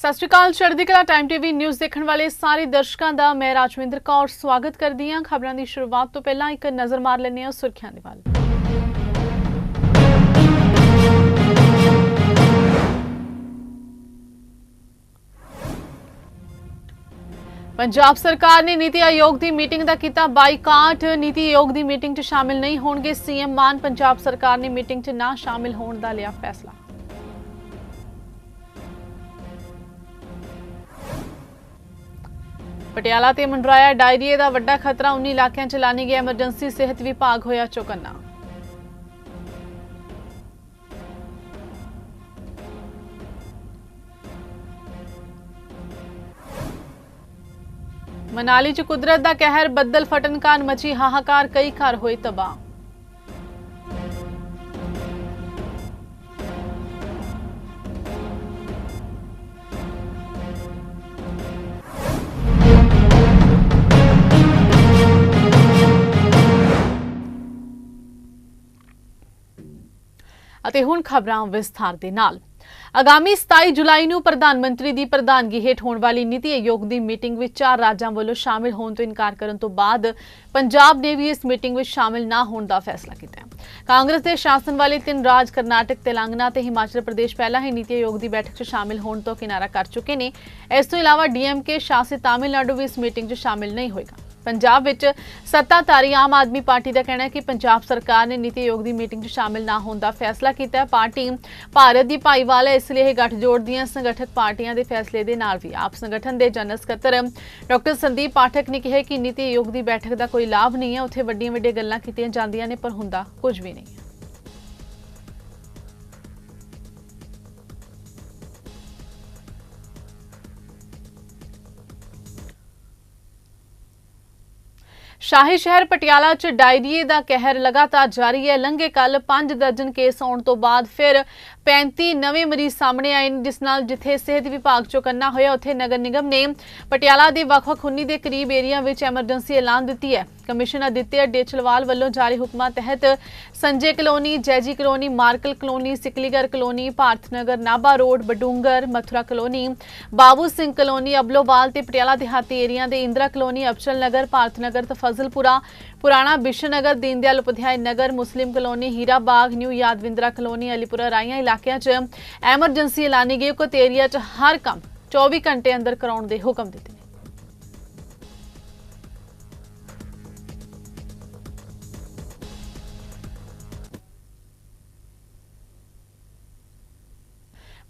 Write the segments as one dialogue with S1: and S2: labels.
S1: ਸਤਿ ਸ਼੍ਰੀ ਅਕਾਲ, ਚੜ੍ਹਦੀ ਕਲਾ ਟਾਈਮ ਟੀਵੀ ਨਿਊਜ਼ ਦੇਖਣ ਵਾਲੇ ਸਾਰੇ ਦਰਸ਼ਕਾਂ ਦਾ, ਮੈਂ ਰਾਜਵਿੰਦਰ ਕੌਰ, ਸਵਾਗਤ ਕਰਦੀ ਹਾਂ। ਖਬਰਾਂ ਦੀ ਸ਼ੁਰੂਆਤ ਤੋਂ ਪਹਿਲਾਂ ਇੱਕ ਨਜ਼ਰ ਮਾਰ ਲੈਂਦੇ ਹਾਂ ਸੁਰਖੀਆਂ ਦੇ ਵੱਲ। ਪੰਜਾਬ ਸਰਕਾਰ ਨੇ ਨੀਤੀ ਆਯੋਗ ਦੀ ਮੀਟਿੰਗ ਦਾ ਕੀਤਾ ਬਾਈਕਾਟ। ਨੀਤੀ ਆਯੋਗ ਦੀ ਮੀਟਿੰਗ 'ਚ ਸ਼ਾਮਿਲ ਨਹੀਂ ਹੋਣਗੇ ਸੀਐਮ ਮਾਨ। ਪੰਜਾਬ ਸਰਕਾਰ ਨੇ ਮੀਟਿੰਗ 'ਚ ਨਾ ਸ਼ਾਮਿਲ ਹੋਣ ਦਾ ਲਿਆ ਫੈਸਲਾ। ਪਟਿਆਲਾ ਤੇ ਮੰਡਰਾਇਆ ਡਾਇਰੀਏ ਦਾ ਵੱਡਾ ਖਤਰਾ 19 ਇਲਾਕਿਆਂ 'ਚ ਲਾਣੀ ਗਿਆ ਐਮਰਜੈਂਸੀ ਸਿਹਤ ਵਿਭਾਗ ਹੋਇਆ ਚੌਕੰਨਾ। ਮਨਾਲੀ 'ਚ ਕੁਦਰਤ ਦਾ ਕਹਿਰ ਬੱਦਲ ਫਟਣ ਕਾਰਨ ਮਚੀ ਹਾਹਾਕਾਰ, ਕਈ ਘਰ ਹੋਏ ਤਬਾਹ। ਅਤੇ ਹੁਣ ਖਬਰਾਂ ਵਿਸਥਾਰ ਦੇ ਨਾਲ। ਆਗਾਮੀ 27 ਜੁਲਾਈ ਨੂੰ ਪ੍ਰਧਾਨ ਮੰਤਰੀ ਦੀ ਪ੍ਰਧਾਨਗੀ ਹੇਠ ਹੋਣ ਵਾਲੀ ਨੀਤੀ ਆਯੋਗ ਦੀ ਮੀਟਿੰਗ ਵਿੱਚ ਚਾਰ ਰਾਜਾਂ ਵੱਲੋਂ ਸ਼ਾਮਿਲ ਹੋਣ ਤੋਂ ਇਨਕਾਰ ਕਰਨ ਤੋਂ ਬਾਅਦ ਪੰਜਾਬ ਨੇ ਵੀ ਇਸ ਮੀਟਿੰਗ ਵਿੱਚ ਸ਼ਾਮਿਲ ਨਾ ਹੋਣ ਦਾ ਫੈਸਲਾ ਕੀਤਾ ਹੈ। ਕਾਂਗਰਸ ਦੇ ਸ਼ਾਸਨ ਵਾਲੇ ਤਿੰਨ ਰਾਜ ਕਰਨਾਟਕ, ਤੇਲੰਗਾਨਾ ਤੇ ਹਿਮਾਚਲ ਪ੍ਰਦੇਸ਼ ਪਹਿਲਾਂ ਹੀ ਨੀਤੀ ਆਯੋਗ ਦੀ ਬੈਠਕ 'ਚ ਸ਼ਾਮਿਲ ਹੋਣ ਤੋਂ ਕਿਨਾਰਾ ਕਰ ਚੁੱਕੇ ਨੇ। ਇਸ ਤੋਂ ਇਲਾਵਾ ਡੀਐਮਕੇ, ਸ਼ਾਸਿਤ ਤਾਮਿਲਨਾਡੂ ਵੀ ਇਸ ਮੀਟਿੰਗ 'ਚ ਸ਼ਾਮਿਲ ਨਹੀਂ ਹੋਏਗਾ। ਪੰਜਾਬ ਵਿੱਚ ਸੱਤਾਧਾਰੀ ਆਮ ਆਦਮੀ ਪਾਰਟੀ ਦਾ ਕਹਿਣਾ ਹੈ ਕਿ ਪੰਜਾਬ ਸਰਕਾਰ ਨੇ ਨੀਤੀ ਆਯੋਗ ਦੀ ਮੀਟਿੰਗ 'ਚ ਸ਼ਾਮਿਲ ਨਾ ਹੋਣ ਦਾ ਫੈਸਲਾ ਕੀਤਾ ਹੈ। ਪਾਰਟੀ ਭਾਰਤ ਦੀ ਭਾਈਵਾਲ ਹੈ, ਇਸ ਲਈ ਇਹ ਗੱਠਜੋੜ ਦੀਆਂ ਸੰਗਠਤ ਪਾਰਟੀਆਂ ਦੇ ਫੈਸਲੇ ਦੇ ਨਾਲ ਵੀ ਆਪ ਸੰਗਠਨ ਦੇ ਜਨਰਲ ਸਕੱਤਰ ਡਾਕਟਰ ਸੰਦੀਪ ਪਾਠਕ ਨੇ ਕਿਹਾ ਕਿ ਨੀਤੀ ਆਯੋਗ ਦੀ ਬੈਠਕ ਦਾ ਕੋਈ ਲਾਭ ਨਹੀਂ ਹੈ। ਉੱਥੇ ਵੱਡੀਆਂ ਵੱਡੀਆਂ ਗੱਲਾਂ ਕੀਤੀਆਂ ਜਾਂਦੀਆਂ ਨੇ, ਪਰ ਹੁੰਦਾ ਕੁਝ ਵੀ ਨਹੀਂ। ਸ਼ਾਹੀ ਸ਼ਹਿਰ ਪਟਿਆਲਾ 'ਚ ਡਾਇਰੀਏ ਦਾ ਕਹਿਰ ਲਗਾਤਾਰ ਜਾਰੀ ਹੈ। ਲੰਘੇ ਕੱਲ 5 ਦਰਜਨ ਕੇਸ ਆਉਣ ਤੋਂ ਬਾਅਦ ਫਿਰ 35 ਨਵੇਂ ਮਰੀਜ਼ ਸਾਹਮਣੇ ਆਏ ਨੇ, ਜਿਸ ਨਾਲ ਜਿੱਥੇ ਸਿਹਤ ਵਿਭਾਗ ਚੋਂ ਕੰਨਾ ਹੋਇਆ, ਉੱਥੇ ਨਗਰ ਨਿਗਮ ਨੇ ਪਟਿਆਲਾ ਦੇ ਵੱਖ-ਵੱਖ 19 ਦੇ ਕਰੀਬ ਏਰੀਆ ਵਿੱਚ ਐਮਰਜੈਂਸੀ ਐਲਾਨ ਦਿੱਤੀ ਹੈ। ਕਮਿਸ਼ਨਰ ਅਦਿੱਤਿਆ ਡੇਚਲਵਾਲ ਵੱਲੋਂ ਜਾਰੀ ਹੁਕਮਾਂ ਤਹਿਤ Sanjay colony, Jaiji colony, Markal colony, Sikligar colony Bharat Nagar Nabha road, Badungar, Mathura colony, Babu Singh colony, Ablowal ਤੇ ਪਟਿਆਲਾ ਦਿਹਾਤੀ ਏਰੀਆ ਦੇ ਇੰਦਰਾ ਕਲੋਨੀ, ਅਬਚਲ ਨਗਰ ਭਾਰਤ ਨਗਰ ਤੇ ਫਜ਼ਲਪੁਰਾ, ਪੁਰਾਣਾ Bishan Nagar Deendayal Upadhyay Nagar, Muslim colony Hira Bagh new Yadavindra colony, Alipura ਰਾਈਆਂ ਇਲਾਕਿਆਂ 'ਚ emergency ਐਲਾਨੀ ਗਈ। ਉਕਤ area 'ਚ ਹਰ ਕੰਮ 24 ਘੰਟੇ ਅੰਦਰ ਕਰਾਉਣ ਦੇ ਹੁਕਮ ਦਿੱਤੇ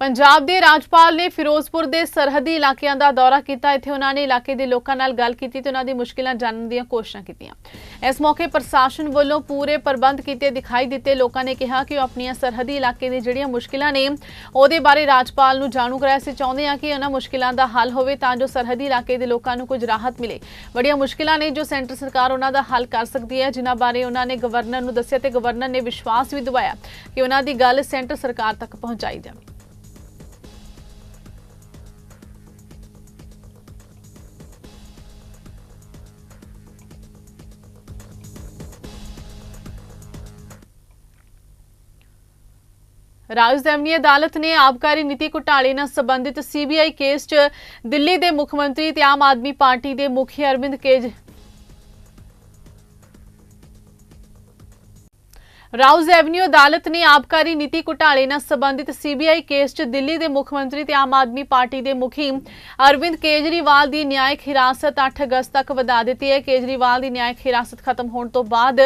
S1: ਪੰਜਾਬ ਦੇ ਰਾਜਪਾਲ ਨੇ ਫਿਰੋਜ਼ਪੁਰ ਦੇ ਸਰਹੱਦੀ ਇਲਾਕਿਆਂ ਦਾ ਦੌਰਾ ਕੀਤਾ। ਇੱਥੇ ਉਹਨਾਂ ਨੇ ਇਲਾਕੇ ਦੇ ਲੋਕਾਂ ਨਾਲ ਗੱਲ ਕੀਤੀ ਤੇ ਉਹਨਾਂ ਦੀ ਮੁਸ਼ਕਿਲਾਂ ਜਾਣਨ ਦੀਆਂ ਕੋਸ਼ਿਸ਼ਾਂ ਕੀਤੀਆਂ। ਇਸ ਮੌਕੇ ਪ੍ਰਸ਼ਾਸਨ ਵੱਲੋਂ ਪੂਰੇ ਪ੍ਰਬੰਧ ਕੀਤੇ, ਦਿਖਾਈ ਦਿੱਤੇ। ਲੋਕਾਂ ਨੇ ਕਿਹਾ ਕਿ ਉਹ ਆਪਣੀਆਂ ਸਰਹੱਦੀ ਇਲਾਕੇ ਦੀ ਜਿਹੜੀਆਂ ਮੁਸ਼ਕਿਲਾਂ ਨੇ, ਉਹਦੇ ਬਾਰੇ ਰਾਜਪਾਲ ਨੂੰ ਜਾਣੂ ਕਰਾਇਆ ਸੀ। ਚਾਹੁੰਦੇ ਆ ਕਿ ਉਹਨਾਂ ਮੁਸ਼ਕਿਲਾਂ ਦਾ ਹੱਲ ਹੋਵੇ ਤਾਂ ਜੋ ਸਰਹੱਦੀ ਇਲਾਕੇ ਦੇ ਲੋਕਾਂ ਨੂੰ ਕੁਝ ਰਾਹਤ ਮਿਲੇ। ਬੜੀਆਂ ਮੁਸ਼ਕਿਲਾਂ ਨੇ ਜੋ ਸੈਂਟਰ ਸਰਕਾਰ ਉਹਨਾਂ ਦਾ ਹੱਲ ਕਰ ਸਕਦੀ ਹੈ, ਜਿਨ੍ਹਾਂ ਬਾਰੇ ਉਹਨਾਂ ਨੇ ਗਵਰਨਰ ਨੂੰ ਦੱਸਿਆ ਤੇ ਗਵਰਨਰ ਨੇ ਵਿਸ਼ਵਾਸ ਵੀ ਦਿਵਾਇਆ ਕਿ ਉਹਨਾਂ ਦੀ ਗੱਲ ਸੈਂਟਰ ਸਰਕਾਰ ਤੱਕ ਪਹੁੰਚਾਈ ਜਾਵੇ। ਰਾਜਧਾਨੀ ਅਦਾਲਤ ਨੇ ਆਬਕਾਰੀ ਨੀਤੀ ਘੁਟਾਲੇ ਨਾਲ ਸੰਬੰਧਿਤ ਸੀਬੀਆਈ ਕੇਸ 'ਚ ਦਿੱਲੀ ਦੇ ਮੁੱਖ ਮੰਤਰੀ ਤੇ ਆਮ ਆਦਮੀ ਪਾਰਟੀ ਦੇ ਮੁਖੀ ਅਰਵਿੰਦ ਕੇਜ ਰਾਉਜ਼ ਐਵਨਿਊ ਅਦਾਲਤ ਨੇ ਆਬਕਾਰੀ ਨੀਤੀ ਘੁਟਾਲੇ ਨਾਲ ਸੰਬੰਧਿਤ ਸੀਬੀਆਈ ਕੇਸ 'ਚ ਦਿੱਲੀ ਦੇ ਮੁੱਖ ਮੰਤਰੀ ਤੇ ਆਮ ਆਦਮੀ ਪਾਰਟੀ ਦੇ ਮੁਖੀ ਅਰਵਿੰਦ ਕੇਜਰੀਵਾਲ ਦੀ ਨਿਆਇਕ ਹਿਰਾਸਤ 8 ਅਗਸਤ ਤੱਕ ਵਧਾ ਦਿੱਤੀ ਹੈ ਕੇਜਰੀਵਾਲ ਦੀ ਨਿਆਇਕ ਹਿਰਾਸਤ ਖਤਮ ਹੋਣ ਤੋਂ ਬਾਅਦ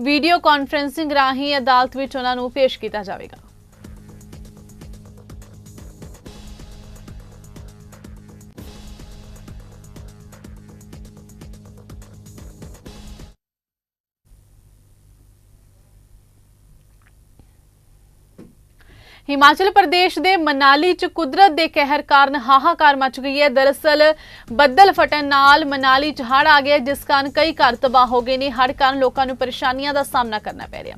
S1: ਵੀਡੀਓ ਕਾਨਫਰੈਂਸਿੰਗ ਰਾਹੀਂ ਅਦਾਲਤ ਵਿੱਚ ਉਹਨਾਂ ਨੂੰ ਪੇਸ਼ ਕੀਤਾ ਜਾਵੇਗਾ ਹਿਮਾਚਲ ਪ੍ਰਦੇਸ਼ ਦੇ ਮਨਾਲੀ 'ਚ ਕੁਦਰਤ ਦੇ ਕਹਿਰ ਕਾਰਨ ਹਾਹਾਕਾਰ ਮਚ ਗਈ ਹੈ। ਦਰਅਸਲ, ਬੱਦਲ ਫਟਣ ਨਾਲ ਮਨਾਲੀ 'ਚ ਹੜ੍ਹ ਆ ਗਿਆ ਜਿਸ ਕਾਰਨ ਕਈ ਘਰ ਤਬਾਹ ਹੋ ਗਏ ਨੇ। ਹੜ੍ਹ ਕਾਰਨ ਲੋਕਾਂ ਨੂੰ ਪਰੇਸ਼ਾਨੀਆਂ ਦਾ ਸਾਹਮਣਾ ਕਰਨਾ ਪੈ ਰਿਹਾ।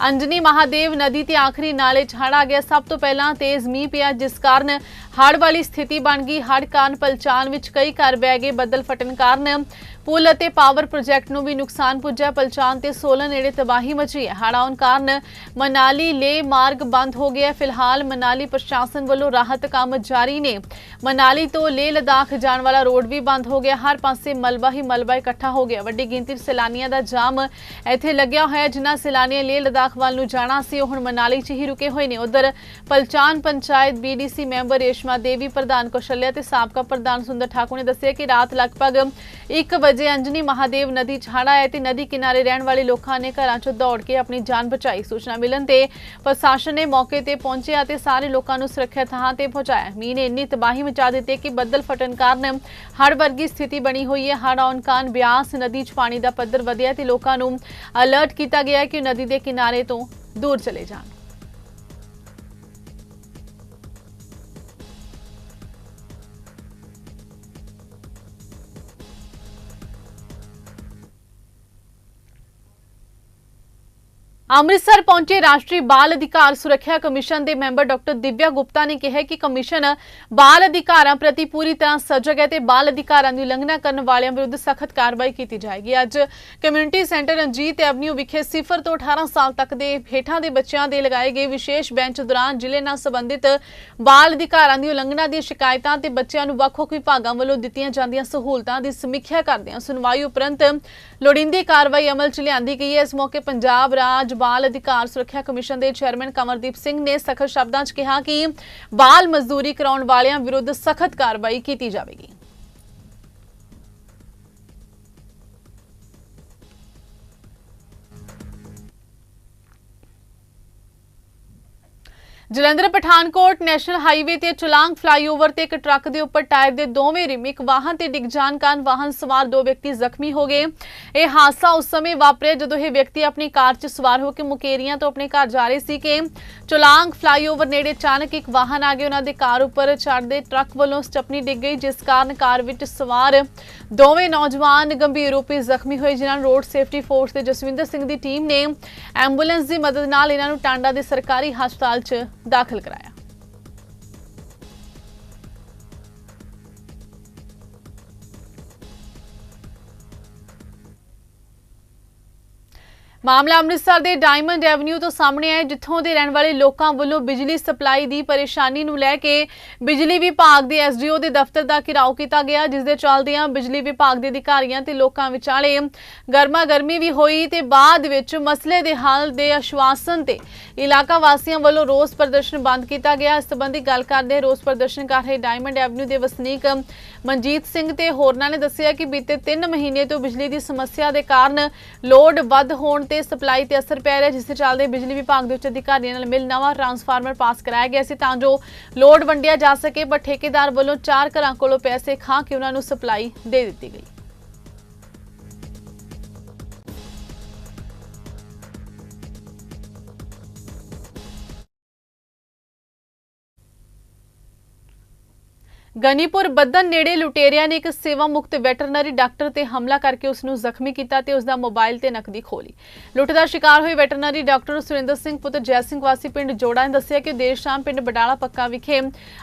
S1: ਅੰਜਨੀ ਮਹਾਦੇਵ ਨਦੀ ਤੇ ਆਖਰੀ ਨਾਲੇ 'ਚ ਹੜ੍ਹ ਆ ਗਿਆ। ਸਭ ਤੋਂ ਪਹਿਲਾਂ ਤੇਜ਼ ਮੀਂਹ ਪਿਆ, ਜਿਸ ਕਾਰਨ ਹੜ੍ਹ ਵਾਲੀ ਸਥਿਤੀ ਬਣ ਗਈ। ਹੜ੍ਹ ਕਾਰਨ ਪਲਚਾਨ ਵਿੱਚ ਕਈ ਘਰ ਬਹਿ ਗਏ। ਬੱਦਲ ਫਟਣ ਕਾਰਨ ਪੁਲ ਅਤੇ ਪਾਵਰ ਪ੍ਰੋਜੈਕਟ ਨੂੰ ਵੀ ਨੁਕਸਾਨ ਪੁੱਜਾ ਪਲਚਾਨ ਤੇ ਸੋਲਨ ਨੇੜੇ ਤਬਾਹੀ ਮਚੀ ਹੈ। ਹੜ੍ਹ ਆਉਣ ਕਾਰਨ ਮਨਾਲੀ ਲੇ ਮਾਰਗ ਬੰਦ ਹੋ ਗਿਆ ਫਿਲਹਾਲ ਮਨਾਲੀ ਪ੍ਰਸ਼ਾਸਨ ਵੱਲੋਂ ਰਾਹਤ ਕੰਮ ਜਾਰੀ ਨੇ। ਮਨਾਲੀ ਤੋਂ ਲੇ ਲਦਾਖ ਜਾਣ ਵਾਲਾ ਰੋਡ ਵੀ ਬੰਦ ਹੋ ਗਿਆ। ਹਰ ਪਾਸੇ ਮਲਬਾ ਹੀ ਮਲਬਾ ਇਕੱਠਾ ਹੋ ਗਿਆ। ਵੱਡੀ ਗਿਣਤੀ 'ਚ ਸੈਲਾਨੀਆਂ ਦਾ ਜਾਮ ਇੱਥੇ ਲੱਗਿਆ ਹੋਇਆ ਜਿਨ੍ਹਾਂ ਸੈਲਾਨੀਆਂ ਲੇ ਲਦਾਖ ਵੱਲ ਨੂੰ ਜਾਣਾ ਸੀ, ਉਹ ਹੁਣ ਮਨਾਲੀ 'ਚ ਹੀ ਰੁਕੇ ਹੋਏ ਨੇ। ਉਧਰ ਪਲਚਾਨ ਪੰਚਾਇਤ ਬੀਡੀਸੀ ਮੈਂਬਰ ਰੇਸ਼ਮਾ ਦੇਵੀ, ਪ੍ਰਧਾਨ ਕੌਸ਼ਲਿਆ ਤੇ ਸਾਬਕਾ ਪ੍ਰਧਾਨ ਸੁੰਦਰ ਠਾਕੁਰ ਨੇ ਦੱਸਿਆ ਕਿ ਰਾਤ ਲਗਭਗ 1 ਵਜੇ ਅੰਜਨੀ ਮਹਾਦੇਵ ਨਦੀ 'ਚ ਹੜ੍ਹ ਤੇ ਨਦੀ ਕਿਨਾਰੇ ਰਹਿਣ ਵਾਲੇ ਲੋਕਾਂ ਨੇ ਘਰਾਂ 'ਚੋਂ ਦੌੜ ਕੇ ਆਪਣੀ ਜਾਨ ਬਚਾਈ। ਸੂਚਨਾ ਮਿਲਣ ਤੇ ਪ੍ਰਸ਼ਾਸਨ ਨੇ ਮੌਕੇ ਤੇ ਪਹੁੰਚਿਆ ਤੇ ਸਾਰੇ ਲੋਕਾਂ ਨੂੰ ਸੁਰੱਖਿਅਤ ਥਾਂ ਤੇ ਪਹੁੰਚਾਇਆ। ਮੀਂਹ ਨੇ ਇੰਨੀ ਤਬਾਹੀ ਮਚਾ ਦਿੱਤੀ ਕਿ ਬੱਦਲ ਫਟਣ ਕਾਰਨ ਹੜ ਵਰਗੀ ਸਥਿਤੀ ਬਣੀ ਹੋਈ ਹੈ। ਹੜ੍ਹ ਆਉਣ ਕਾਰਨ ਬਿਆਸ ਨਦੀ 'ਚ ਪਾਣੀ ਦਾ ਪੱਧਰ ਵਧਿਆ ਤੇ ਲੋਕਾਂ ਨੂੰ ਅਲਰਟ ਕੀਤਾ ਗਿਆ ਕਿ ਨਦੀ ਦੇ ਕਿਨਾਰੇ ਤੋਂ ਦੂਰ ਚਲੇ ਜਾਣ ਅੰਮ੍ਰਿਤਸਰ ਪਹੁੰਚੇ ਰਾਸ਼ਟਰੀ ਬਾਲ ਅਧਿਕਾਰ ਸੁਰੱਖਿਆ ਕਮਿਸ਼ਨ ਦੇ ਮੈਂਬਰ ਡਾਕਟਰ ਦਿਵਿਆ ਗੁਪਤਾ ਨੇ ਕਿਹਾ ਕਿ ਕਮਿਸ਼ਨ ਬਾਲ ਅਧਿਕਾਰਾਂ ਪ੍ਰਤੀ ਪੂਰੀ ਤਰ੍ਹਾਂ ਸਜਗ ਹੈ ਤੇ ਬਾਲ ਅਧਿਕਾਰਾਂ ਦੀ ਉਲੰਘਣਾ ਕਰਨ ਵਾਲਿਆਂ ਵਿਰੁੱਧ ਸਖਤ ਕਾਰਵਾਈ ਕੀਤੀ ਜਾਏਗੀ। ਅੱਜ ਕਮਿਊਨਿਟੀ ਸੈਂਟਰ ਰਣਜੀਤ ਐਵਨਿਊ ਵਿਖੇ 0 ਤੋਂ 18 ਸਾਲ ਤੱਕ ਦੇ ਹੇਠਾਂ ਦੇ ਬੱਚਿਆਂ ਦੇ ਲਗਾਏ ਗਏ ਵਿਸ਼ੇਸ਼ ਬੈਂਚ ਦੌਰਾਨ ਜ਼ਿਲ੍ਹੇ ਨਾਲ ਸੰਬੰਧਿਤ ਬਾਲ ਅਧਿਕਾਰਾਂ ਦੀ ਉਲੰਘਣਾ ਦੀਆਂ ਸ਼ਿਕਾਇਤਾਂ ਤੇ ਬੱਚਿਆਂ ਨੂੰ ਵੱਖ-ਵੱਖ ਵਿਭਾਗਾਂ ਵੱਲੋਂ ਦਿੱਤੀਆਂ ਜਾਂਦੀਆਂ ਸਹੂਲਤਾਂ ਦੀ ਸਮੀਖਿਆ ਕਰਦਿਆਂ ਸੁਣਵਾਈ ਉਪਰੰਤ ਲੋੜੀਂਦੀ ਕਾਰਵਾਈ ਅਮਲ 'ਚ ਲਿਆਂਦੀ ਗਈ ਹੈ। ਇਸ ਮੌਕੇ ਪੰਜਾਬ ਰਾਜ ਬਾਲ ਅਧਿਕਾਰ ਸੁਰੱਖਿਆ ਕਮਿਸ਼ਨ ਦੇ ਚੇਅਰਮੈਨ ਕਮਰਦੀਪ ਸਿੰਘ ਨੇ ਸਖਤ ਸ਼ਬਦਾਂ 'ਚ ਕਿਹਾ ਕਿ ਬਾਲ ਮਜ਼ਦੂਰੀ ਕਰਾਉਣ ਵਾਲਿਆਂ ਵਿਰੁੱਧ ਸਖਤ ਕਾਰਵਾਈ ਕੀਤੀ ਜਾਵੇਗੀ। ਜਲੰਧਰ ਪਠਾਨਕੋਟ ਨੈਸ਼ਨਲ ਹਾਈਵੇ ਤੇ ਚਲਾਂਗ ਫਲਾਈਓਵਰ ਤੇ ਇੱਕ ਟਰੱਕ ਦੇ ਉੱਪਰ ਟਾਇਰ ਦੇ ਦੋਵੇਂ ਰਿਮ ਇੱਕ ਵਾਹਨ ਤੇ ਡਿੱਗ ਜਾਣ ਕਾਰਨ ਵਾਹਨ ਸਵਾਰ ਦੋ ਵਿਅਕਤੀ ਜ਼ਖਮੀ ਹੋ ਗਏ। ਇਹ ਹਾਦਸਾ ਉਸ ਸਮੇਂ ਵਾਪਰਿਆ ਜਦੋਂ ਇਹ ਵਿਅਕਤੀ ਆਪਣੀ ਕਾਰ 'ਚ ਸਵਾਰ ਹੋ ਕੇ ਮੁਕੇਰੀਆਂ ਤੋਂ ਆਪਣੇ ਘਰ ਜਾ ਰਹੇ ਸੀ ਕਿ ਚਲਾਂਗ ਫਲਾਈਓਵਰ ਨੇੜੇ ਅਚਾਨਕ ਇੱਕ ਵਾਹਨ ਆ ਗਿਆ। ਉਹਨਾਂ ਦੇ ਕਾਰ ਉੱਪਰ ਚੜ੍ਹਦੇ ਟਰੱਕ ਵੱਲੋਂ ਸਟੱਪਨੀ ਡਿੱਗ ਗਈ, ਜਿਸ ਕਾਰਨ ਕਾਰ ਵਿੱਚ ਸਵਾਰ ਦੋਵੇਂ ਨੌਜਵਾਨ ਗੰਭੀਰ ਰੂਪ ਵਿੱਚ ਜ਼ਖਮੀ ਹੋਏ, ਜਿਨ੍ਹਾਂ ਨੂੰ ਰੋਡ ਸੇਫਟੀ ਫੋਰਸ ਦੇ ਜਸਵਿੰਦਰ ਸਿੰਘ ਦੀ ਟੀਮ ਨੇ ਐਂਬੂਲੈਂਸ ਦੀ ਮਦਦ ਨਾਲ ਇਹਨਾਂ ਨੂੰ ਟਾਂਡਾ ਦੇ ਸਰਕਾਰੀ ਹਸਪਤਾਲ 'ਚ ਦਾਖਲ ਕਰਾਇਆ। ਮਾਮਲਾ ਅੰਮ੍ਰਿਤਸਰ ਦੇ ਡਾਇਮੰਡ ਐਵਨਿਊ ਤੋਂ ਸਾਹਮਣੇ ਆਇਆ ਜਿੱਥੋਂ ਦੇ ਰਹਿਣ ਵਾਲੇ ਲੋਕਾਂ ਵੱਲੋਂ ਬਿਜਲੀ ਸਪਲਾਈ ਦੀ ਪਰੇਸ਼ਾਨੀ ਨੂੰ ਲੈ ਕੇ ਬਿਜਲੀ ਵਿਭਾਗ ਦੇ ਐਸਡੀਓ ਦੇ ਦਫ਼ਤਰ ਦਾ ਘਿਰਾਓ ਕੀਤਾ ਗਿਆ, ਜਿਸ ਦੇ ਚੱਲਦਿਆਂ ਬਿਜਲੀ ਵਿਭਾਗ ਦੇ ਅਧਿਕਾਰੀਆਂ ਤੇ ਲੋਕਾਂ ਵਿਚਾਲੇ ਗਰਮਾ ਗਰਮੀ ਵੀ ਹੋਈ ਤੇ ਬਾਅਦ ਵਿੱਚ ਮਸਲੇ ਦੇ ਹੱਲ ਦੇ ਆਸ਼ਵਾਸਨ ਤੇ ਇਲਾਕਾ ਵਾਸੀਆਂ ਵੱਲੋਂ ਰੋਸ ਪ੍ਰਦਰਸ਼ਨ ਬੰਦ ਕੀਤਾ ਗਿਆ। ਇਸ ਸੰਬੰਧੀ ਗੱਲ ਕਰਦੇ ਰੋਸ ਪ੍ਰਦਰਸ਼ਨ ਕਰ ਰਹੇ ਡਾਇਮੰਡ ਐਵਨਿਊ ਦੇ ਵਸਨੀਕ ਮਨਜੀਤ ਸਿੰਘ ਤੇ ਹੋਰਨਾਂ ਨੇ ਦੱਸਿਆ ਕਿ ਬੀਤੇ 3 ਮਹੀਨੇ ਤੋਂ ਬਿਜਲੀ ਦੀ ਸਮੱਸਿਆ ਦੇ ਕਾਰਨ ਲੋਡ ਵੱਧ ਹੋਣ ਤੇ ਸਪਲਾਈ ਤੇ ਅਸਰ ਪੈ ਰਿਹਾ, ਜਿਸ ਦੇ ਚੱਲਦੇ ਬਿਜਲੀ ਵਿਭਾਗ ਦੇ ਉੱਚ ਅਧਿਕਾਰੀਆਂ ਨਾਲ ਮਿਲ ਨਵਾਂ ਟਰਾਂਸਫਾਰਮਰ ਪਾਸ ਕਰਾਇਆ ਗਿਆ ਸੀ ਤਾਂ ਜੋ ਲੋਡ ਵੰਡਿਆ ਜਾ ਸਕੇ, ਪਰ ਠੇਕੇਦਾਰ ਵੱਲੋਂ ਚਾਰ ਘਰਾਂ ਕੋਲੋਂ ਪੈਸੇ ਖਾ ਕੇ ਉਹਨਾਂ ਨੂੰ ਸਪਲਾਈ ਦੇ ਦਿੱਤੀ ਗਈ। ਗਨੀਪੁਰ ਬੱਦਨ ਨੇੜੇ ਲੁਟੇਰਿਆਂ ਨੇ ਇੱਕ ਸੇਵਾ ਮੁਕਤ ਵੈਟਰਨਰੀ ਡਾਕਟਰ ਤੇ ਹਮਲਾ ਕਰਕੇ ਉਸ ਨੂੰ ਜ਼ਖਮੀ ਕੀਤਾ ਤੇ ਉਸ ਦਾ ਮੋਬਾਈਲ ਤੇ ਨਕਦੀ ਖੋਲੀ ਲੁੱਟ ਦਾ ਸ਼ਿਕਾਰ ਹੋਏ ਵੈਟਰਨਰੀ ਡਾਕਟਰ ਸੁਰਿੰਦਰ ਸਿੰਘ ਪੁੱਤ ਜੈ ਸਿੰਘ ਵਾਸੀ ਪਿੰਡ ਜੋੜਾ ਨੇ ਦੱਸਿਆ ਕਿ ਦੇਰ ਸ਼ਾਮ ਪਿੰਡ ਬਡਾਲਾ ਪੱਕਾ ਵਿਖੇ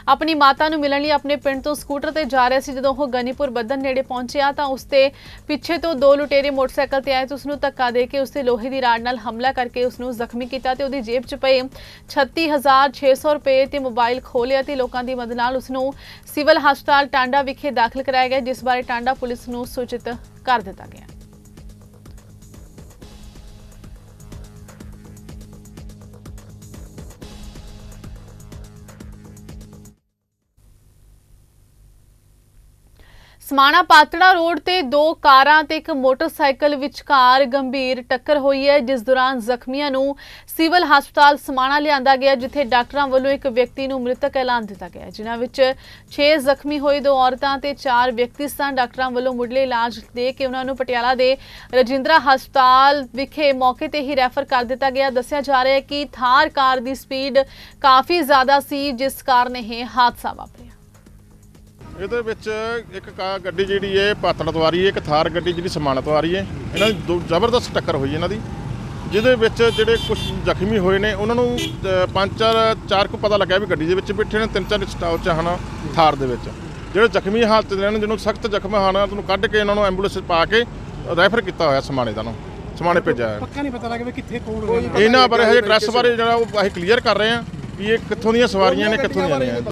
S1: ਆਪਣੀ ਮਾਤਾ ਨੂੰ ਮਿਲਣ ਲਈ ਆਪਣੇ ਪਿੰਡ ਤੋਂ ਸਕੂਟਰ ਤੇ ਜਾ ਰਿਹਾ ਸੀ। ਜਦੋਂ ਉਹ ਗਨੀਪੁਰ ਬੱਦਨ ਨੇੜੇ ਪਹੁੰਚਿਆ ਤਾਂ ਉਸ ਤੇ ਪਿੱਛੇ ਤੋਂ ਦੋ ਲੁਟੇਰੇ ਮੋਟਰਸਾਈਕਲ ਤੇ ਆਏ ਤੇ ਉਸ ਨੂੰ ਧੱਕਾ ਦੇ ਕੇ ਉਸ ਤੇ ਲੋਹੇ ਦੀ ਰਾੜ ਨਾਲ ਹਮਲਾ ਕਰਕੇ ਉਸ ਨੂੰ ਜ਼ਖਮੀ ਕੀਤਾ ਤੇ ਉਹਦੀ ਜੇਬ 'ਚ ਪਏ 36600 ਰੁਪਏ ਤੇ ਮੋਬਾਈਲ ਖੋਲਿਆ ਤੇ ਲੋਕਾਂ ਦੀ ਮਦਦ ਨਾਲ ਉਸ ਨੂੰ ਸਿਵਲ ਹਸਪਤਾਲ ਟਾਂਡਾ ਵਿਖੇ ਦਾਖਲ ਕਰਾਇਆ ਗਿਆ, ਜਿਸ ਬਾਰੇ ਟਾਂਡਾ ਪੁਲਿਸ ਨੂੰ ਸੂਚਿਤ ਕਰ ਦਿੱਤਾ ਗਿਆ। ਸਮਾਣਾ ਪਾਤੜਾ ਰੋਡ ਤੇ ਦੋ ਕਾਰਾਂ ਤੇ ਇੱਕ ਮੋਟਰਸਾਈਕਲ ਵਿਚਕਾਰ ਗੰਭੀਰ ਟੱਕਰ ਹੋਈ ਹੈ, ਜਿਸ ਦੌਰਾਨ ਜ਼ਖਮੀਆਂ ਨੂੰ ਸਿਵਲ ਹਸਪਤਾਲ ਸਮਾਣਾ ਲਿਆਂਦਾ ਗਿਆ, ਜਿੱਥੇ ਡਾਕਟਰਾਂ ਵੱਲੋਂ ਇੱਕ ਵਿਅਕਤੀ ਨੂੰ ਮ੍ਰਿਤਕ ਐਲਾਨ ਦਿੱਤਾ ਗਿਆ ਜਿਨ੍ਹਾਂ ਵਿੱਚ 6 ਜ਼ਖਮੀ ਹੋਏ, ਦੋ ਔਰਤਾਂ ਤੇ 4 ਵਿਅਕਤੀ ਸਨ। ਡਾਕਟਰਾਂ ਵੱਲੋਂ ਮੁੱਢਲੇ ਇਲਾਜ ਦੇ ਕੇ ਉਹਨਾਂ ਨੂੰ ਪਟਿਆਲਾ ਦੇ ਰਜਿੰਦਰਾ ਹਸਪਤਾਲ ਵਿਖੇ ਮੌਕੇ ਤੇ ਹੀ ਰੈਫਰ ਕਰ ਦਿੱਤਾ ਗਿਆ। ਦੱਸਿਆ ਜਾ ਰਿਹਾ ਹੈ ਕਿ ਥਾਰ ਕਾਰ ਦੀ ਸਪੀਡ ਕਾਫੀ ਜ਼ਿਆਦਾ ਸੀ, ਜਿਸ ਕਾਰਨ ਇਹ ਹਾਦਸਾ ਵਾਪਰਿਆ।
S2: ਇਹਦੇ ਵਿੱਚ ਇੱਕ ਕਾ ਗੱਡੀ ਜਿਹੜੀ ਹੈ ਪਾਤੜ ਤੋਂ ਆ ਰਹੀ ਹੈ ਇੱਕ ਥਾਰ ਗੱਡੀ ਜਿਹੜੀ ਸਮਾਨ ਤੋਂ ਆ ਰਹੀ ਹੈ ਇਹਨਾਂ ਦੀ ਦੋ ਜ਼ਬਰਦਸਤ ਟੱਕਰ ਹੋਈ ਇਹਨਾਂ ਦੀ ਜਿਹਦੇ ਵਿੱਚ ਜਿਹੜੇ ਕੁਝ ਜ਼ਖਮੀ ਹੋਏ ਨੇ ਉਹਨਾਂ ਨੂੰ ਅ, ਪੰਜ ਚਾਰ ਚਾਰ ਕੁ ਪਤਾ ਲੱਗਿਆ ਵੀ ਗੱਡੀ ਦੇ ਵਿੱਚ ਬੈਠੇ ਨੇ ਤਿੰਨ ਚਾਰ ਸਟਾਲ ਚ ਹਨ ਥਾਰ ਦੇ ਵਿੱਚ। ਜਿਹੜੇ ਜ਼ਖਮੀ ਹਾਲਤ ਦੇ ਨੇ ਜਿਹਨੂੰ ਸਖਤ ਜ਼ਖਮ ਹਨ ਉਹਨੂੰ ਕੱਢ ਕੇ ਇਹਨਾਂ ਨੂੰ ਐਂਬੂਲੈਂਸ 'ਚ ਪਾ ਕੇ ਰੈਫਰ ਕੀਤਾ ਹੋਇਆ ਸਮਾਣੇ ਦਾ ਨੂੰ ਸਮਾਣੇ ਭੇਜਿਆ ਹੈ
S3: ਪੱਕਾ ਨਹੀਂ ਪਤਾ ਲੱਗਾ ਵੀ ਕਿੱਥੇ ਕੌਣ ਹੋਇਆ
S2: ਇਹਨਾਂ ਬਾਰੇ ਹਜੇ ਐਡਰੈਸ ਬਾਰੇ ਜਿਹੜਾ ਉਹ ਅਸੀਂ ਕਲੀਅਰ ਕਰ ਰਹੇ ਹਾਂ ਵੀ ਇਹ ਕਿੱਥੋਂ ਦੀਆਂ ਸਵਾਰੀਆਂ ਨੇ ਕਿੱਥੋਂ ਦੀਆਂ ਨਹੀਂ